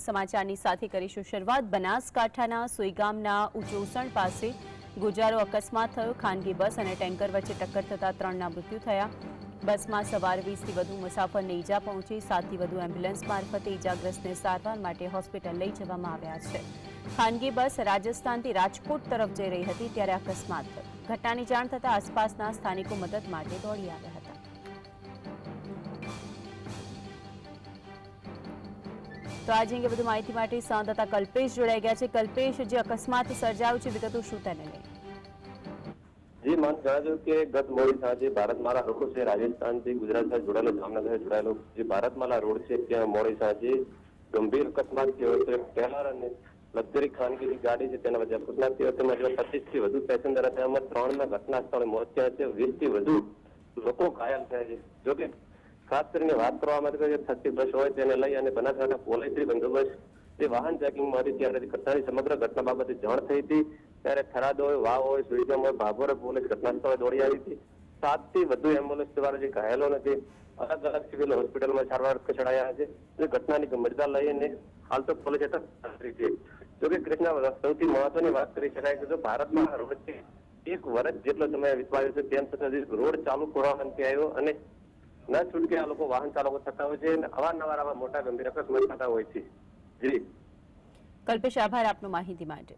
સમાચારની સાથે કરીશું શરૂઆત. બનાસકાંઠાના સુઈગામના ઉચોસણ પાસે ગુજારો અકસ્માત થયો. ખાનગી બસ અને ટેન્કર વચ્ચે ટક્કર થતાં ત્રણના મૃત્યુ થયા. બસમાં સવાર વીસથી વધુ મુસાફરને ઈજા પહોંચી, સાતથી વધુ એમ્બ્યુલન્સ મારફતે ઈજાગ્રસ્તને સારવાર માટે હોસ્પિટલ લઈ જવામાં આવ્યા છે. ખાનગી બસ રાજસ્થાનથી રાજકોટ તરફ જઈ રહી હતી, ત્યારે અકસ્માત થયો. ઘટનાની જાણ થતાં આસપાસના સ્થાનિકો મદદ માટે દોડી આવ્યા હતા. તો આજે અંગે વધુ માહિતી માટે સંવાદદાતા કલ્પેશ જોડાઈ ગયા છે. કલ્પેશ, જે અકસ્માત સર્જાયો છે, વિગતો શું તેને લઈ? જી, મન જણાવ્યું કે ગત મોડી સાંજે ભારતમાલા રોડ છે રાજસ્થાનથી ગુજરાત સાથે જોડાયેલો, જામનગર જોડાયેલો જે ભારતમાલા રોડ છે, ત્યાં મોડી સાંજે ગંભીર અકસ્માત થયો હતો. ટેલર અને લક્ઝરી ખાનગી ગાડી છે, તેના વચ્ચે અકસ્માત થયો. તેમાં પચીસથી વધુ પેસેન્જર હતા. એમાં ત્રણના ઘટના સ્થળે મોત થયા છે. વીસથી વધુ લોકો ઘાયલ થયા છે. જોકે ખાસ વાત કરવામાં આવે જે થતી બસ હોય તેને લઈ અને બનાસકાંઠા પોલીસની બંદોબસ્ત જે વાહન ચેકિંગમાં હતી ત્યારે ઘટનાની સમગ્ર ઘટના બાબતે જાણ થઈ હતી. ત્યારે થરાદ હોય, વાવ હોય, સુઈગામ હોય, ભાભોર પોલીસ ઘટના દોડી આવી હતી. સાત વધુ એમ્બ્યુલન્સ દ્વારા જે ઘાયલો નથી અલગ અલગ સિવિલ હોસ્પિટલમાં સારવાર ખસેડાયા છે. અને ઘટનાની ગંભીરતા લઈને હાલ તો પોલીસ હેઠળ છે. જોકે કૃષ્ણ સૌથી મહત્વની વાત કરી શકાય કે જો ભારતમાં રોડ એક વર્ષ જેટલો સમય વિતવાયો છે, તેમ છતાં રોડ ચાલુ કરવા નથી આવ્યો અને ન છૂટકે આ લોકો વાહન ચાલકો થતા હોય છે અને અવારનવાર આવા મોટા ગંભીર અકસ્માત થતા હોય છે. જી. કલ્પેશ, આભાર આપનો માહિતી માટે.